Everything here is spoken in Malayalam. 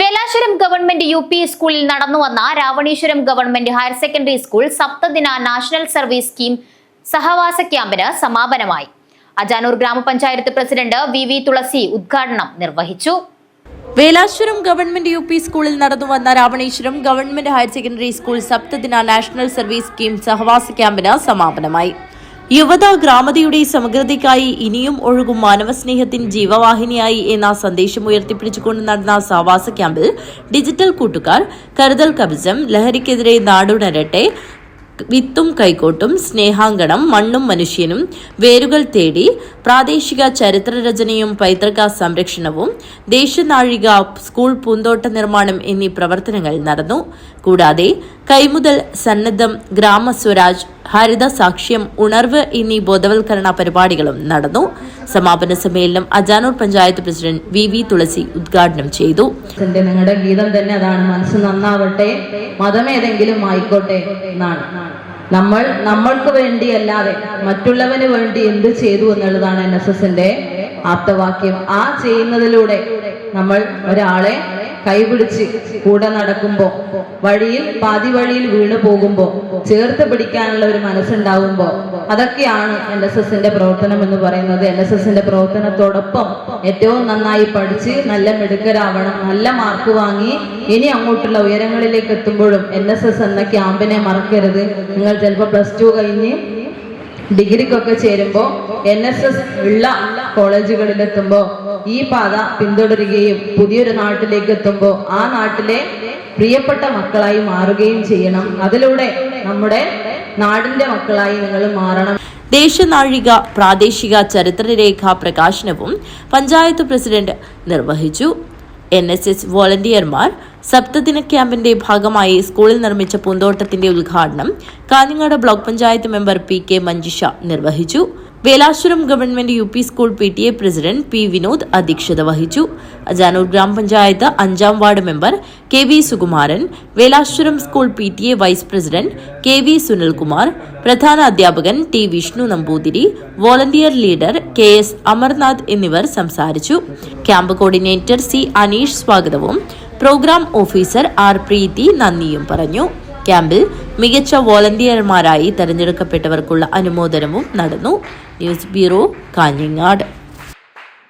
വേലാശ്വരം ഗവൺമെന്റ് യു പി സ്കൂളിൽ നടന്നുവന്ന Ravaneeswaram government higher secondary school സപ്തദിന national service scheme സഹവാസ ക്യാമ്പിന് സമാപനമായി. അജാനൂർ ഗ്രാമപഞ്ചായത്ത് പ്രസിഡന്റ് വി വി തുളസി ഉദ്ഘാടനം നിർവഹിച്ചു. വേലാശ്വരം ഗവൺമെന്റ് യു പി സ്കൂളിൽ നടന്നു വന്ന Ravaneshwaram government higher secondary school സപ്തദിന national service scheme സഹവാസ ക്യാമ്പിന് സമാപനമായി. യുവത ഗ്രാമതയുടെ സമഗ്രതയ്ക്കായി ഇനിയും ഒഴുകും മാനവസ്നേഹത്തിൻ ജീവവാഹിനിയായി എന്ന സന്ദേശം ഉയർത്തിപ്പിടിച്ചുകൊണ്ട് നടന്ന സാവാസ ക്യാമ്പിൽ ഡിജിറ്റൽ കൂട്ടുകാർ കരുതൽ കവചം ലഹരിക്കെതിരെ നാടുണരട്ടെ വിത്തും കൈക്കോട്ടും സ്നേഹാങ്കണം മണ്ണും മനുഷ്യനും വേരുകൾ തേടി പ്രാദേശിക ചരിത്രരചനയും പൈതൃക സംരക്ഷണവും ദേശനാഴിക സ്കൂൾ പൂന്തോട്ട നിർമ്മാണം എന്നീ പ്രവർത്തനങ്ങൾ നടന്നു. കൂടാതെ കൈമുതൽ സന്നദ്ധം ഗ്രാമസ്വരാജ് ഹരിത സാക്ഷ്യം ഉണർവ് എന്നീ ബോധവൽക്കരണ പരിപാടികളും നടന്നു. സമാപന സമ്മേളനം Ajanur panchayat president V V Thulasi ഉദ്ഘാടനം ചെയ്തു. നിങ്ങളുടെ ഗീതം തന്നെ അതാണ്. മനസ്സ് നന്നാവട്ടെ മതമേതെങ്കിലും ആയിക്കോട്ടെ എന്നാണ്. നമ്മൾ നമ്മൾക്ക് വേണ്ടി അല്ലാതെ മറ്റുള്ളവന് വേണ്ടി എന്ത് ചെയ്തു എന്നുള്ളതാണ് എൻ എസ് എസിന്റെ ആപ്തവാക്യം. ആ ചെയ്യുന്നതിലൂടെ നമ്മൾ ഒരാളെ കൈപിടിച്ച് കൂടെ നടക്കുമ്പോൾ വഴിയിൽ പാതി വഴിയിൽ വീണു പോകുമ്പോൾ ചേർത്ത് പിടിക്കാനുള്ള ഒരു മനസ്സുണ്ടാവുമ്പോൾ അതൊക്കെയാണ് എൻ എസ് എസിന്റെ പ്രവർത്തനം എന്ന് പറയുന്നത്. എൻ എസ് എസിന്റെ പ്രവർത്തനത്തോടൊപ്പം ഏറ്റവും നന്നായി പഠിച്ച് നല്ല മിടുക്കരാവണം നല്ല മാർക്ക് വാങ്ങി ഇനി അങ്ങോട്ടുള്ള ഉയരങ്ങളിലേക്ക് എത്തുമ്പോഴും എൻ എസ് എസ് എന്ന ക്യാമ്പിനെ മറക്കരുത്. നിങ്ങൾ ചിലപ്പോൾ പ്ലസ് ടു കഴിഞ്ഞ് ഡിഗ്രിക്കൊക്കെ ചേരുമ്പോൾ എൻ എസ് എസ് ഉള്ള കോളേജുകളിൽ എത്തുമ്പോൾ ഈ പാത പിന്തുടരുകയും പുതിയൊരു നാട്ടിലേക്ക് എത്തുമ്പോൾ ആ നാട്ടിലെ പ്രിയപ്പെട്ട മക്കളായി മാറുകയും ചെയ്യണം. അതിലൂടെ നമ്മുടെ നാടിന്റെ മക്കളായി നിങ്ങൾ മാറണം. ദേശനാഴിക പ്രാദേശിക ചരിത്രരേഖ പ്രകാശനവും പഞ്ചായത്ത് പ്രസിഡന്റ് നിർവഹിച്ചു. എൻ എസ് എസ് വോളണ്ടിയർമാർ സപ്തദിന ക്യാമ്പിന്റെ ഭാഗമായി സ്കൂളിൽ നിർമ്മിച്ച പൂന്തോട്ടത്തിന്റെ ഉദ്ഘാടനം Kanhangad block panchayat member P K Manjisha നിർവഹിച്ചു. Velashwaram government U P school P T A president P Vinod അധ്യക്ഷത വഹിച്ചു. അജാനൂർ ഗ്രാമപഞ്ചായത്ത് അഞ്ചാം ward member K V Sukumaran Velashwaram school P T A vice president K V Sunilkumar പ്രധാന അധ്യാപകൻ T Vishnu Namboothiri volunteer leader K S Amarnath എന്നിവർ സംസാരിച്ചു. ക്യാമ്പ് കോർഡിനേറ്റർ സി അനീഷ് സ്വാഗതവും പ്രോഗ്രാം ഓഫീസർ ആർ പ്രീതി നന്ദിയും പറഞ്ഞു. ക്യാമ്പിൽ മികച്ച വോളണ്ടിയർമാരായി തെരഞ്ഞെടുക്കപ്പെട്ടവർക്കുള്ള അനുമോദനവും നടന്നു. News bureau Kanhangad.